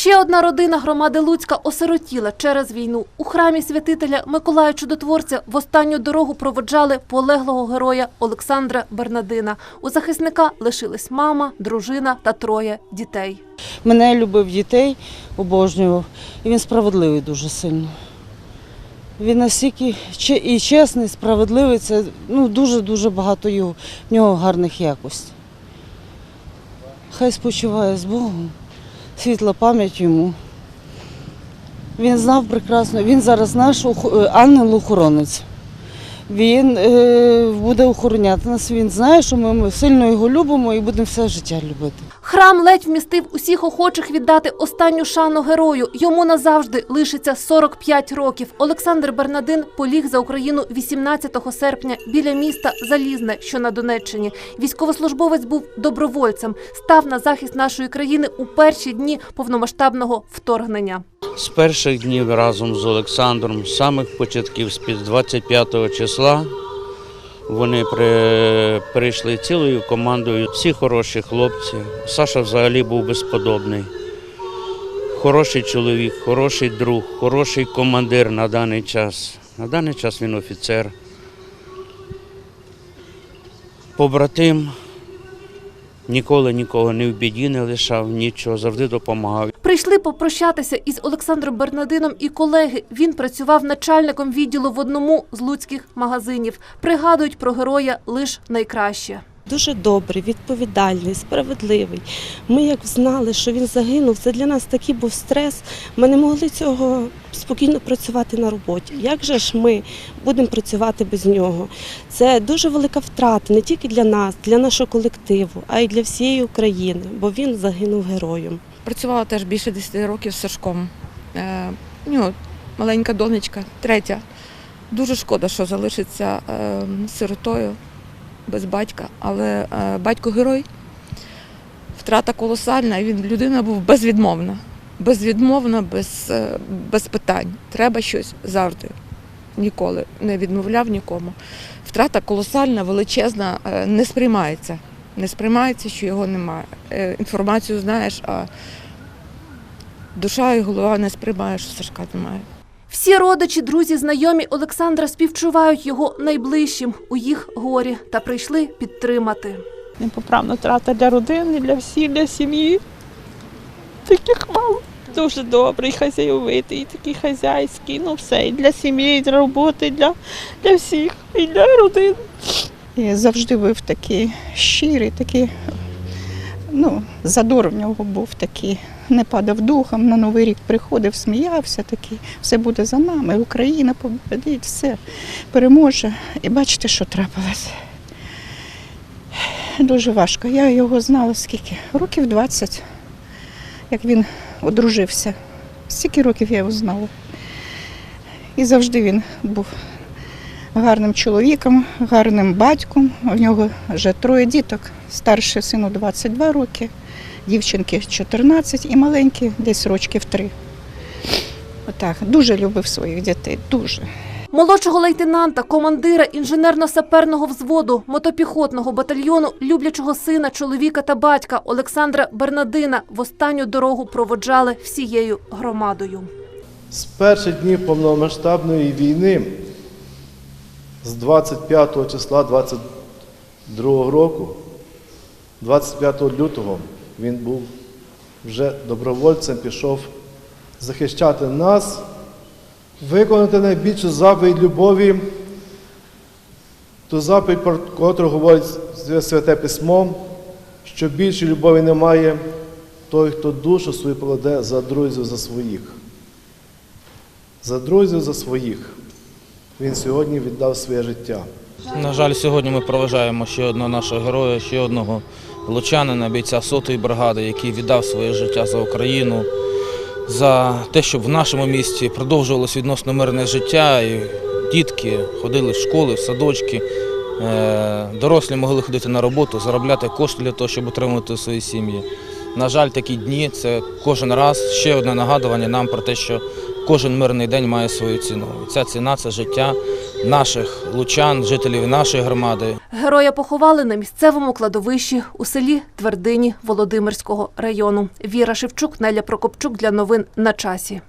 Ще одна родина громади Луцька осиротіла через війну. У храмі святителя Миколая Чудотворця в останню дорогу проводжали полеглого героя Олександра Бернадина. У захисника лишились мама, дружина та троє дітей. Мене любив дітей, обожнював, і він справедливий дуже сильно. Він настільки і чесний, справедливий, це ну, дуже-дуже багато його, в нього гарних якостей. Хай спочиває з Богом, світла пам'ять йому. Він знав прекрасно, він зараз наш е, ангел-охоронець. Він е, буде охороняти нас. Він знає, що ми сильно його любимо і будемо все життя любити. Храм ледь вмістив усіх охочих віддати останню шану герою. Йому назавжди лишиться 45 років. Олександр Бернадин поліг за Україну 18 серпня біля міста Залізне, що на Донеччині. Військовослужбовець був добровольцем, став на захист нашої країни у перші дні повномасштабного вторгнення. З перших днів разом з Олександром, з самих початків, з під 25 числа, вони при, прийшли цілою командою. Всі хороші хлопці. Саша взагалі був безподобний. Хороший чоловік, хороший друг, хороший командир на даний час. На даний час він офіцер. Побратим. Ніколи нікого не в біді не лишав, нічого, завжди допомагав. Прийшли попрощатися із Олександром Бернадином і колеги. Він працював начальником відділу в одному з луцьких магазинів. Пригадують про героя лише найкраще. Дуже добрий, відповідальний, справедливий. Ми як знали, що він загинув, це для нас такий був стрес. Ми не могли цього спокійно працювати на роботі. Як же ж ми будемо працювати без нього? Це дуже велика втрата не тільки для нас, для нашого колективу, а й для всієї України, бо він загинув героєм. Працювала теж більше 10 років з Сашком. Е, у нього маленька донечка, третя. Дуже шкода, що залишиться е, сиротою без батька, але е, батько герой. Втрата колосальна, він людина був безвідмовна. Безвідмовна, без, е, без питань. Треба щось завжди. Ніколи не відмовляв нікому. Втрата колосальна, величезна, е, не сприймається. Не сприймається, що його немає. Інформацію знаєш, а душа і голова не сприймає, що Сашка немає. Всі родичі, друзі, знайомі Олександра співчувають його найближчим у їх горі та прийшли підтримати. непоправна втрата для родини, для всіх, для сім'ї. Таких мало. Дуже добрий, хазяйовитий, такий хазяйський, ну все, і для сім'ї, і для роботи, і для, для всіх, і для родин. І завжди був такий щирий, такий, ну, задор в нього був такий, не падав духом, на Новий рік приходив, сміявся такий, все буде за нами, Україна победить, все переможе. І бачите, що трапилось. Дуже важко. Я його знала скільки? Років 20, як він одружився. Стільки років я його знала. І завжди він був гарним чоловіком, гарним батьком. У нього вже троє діток. Старший сину 22 роки, дівчинки 14 і маленькі десь рочків 3. Отак, дуже любив своїх дітей, дуже. Молодшого лейтенанта, командира інженерно-саперного взводу, мотопіхотного батальйону, люблячого сина, чоловіка та батька Олександра Бернадина в останню дорогу проводжали всією громадою. З перших днів повномасштабної війни, з 25 числа 22 року, 25 лютого, він був вже добровольцем, пішов захищати нас, виконати найбільшу заповідь любові, ту заповідь, про котру говорить Святе Письмо, що більше любові немає той, хто душу свою покладе за друзів, за своїх. За друзів, за своїх. Він сьогодні віддав своє життя. На жаль, сьогодні ми проважаємо ще одного нашого героя, ще одного лучанина, бійця сотої бригади, який віддав своє життя за Україну, за те, щоб в нашому місті продовжувалося відносно мирне життя, і дітки ходили в школи, в садочки, е, дорослі могли ходити на роботу, заробляти кошти для того, щоб утримувати свої сім'ї. На жаль, такі дні це кожен раз ще одне нагадування нам про те, що кожен мирний день має свою ціну. Ця ціна це життя наших лучан, жителів нашої громади. Героя поховали на місцевому кладовищі у селі Твердині Володимирського району. Віра Шевчук, Неля Прокопчук для новин на часі.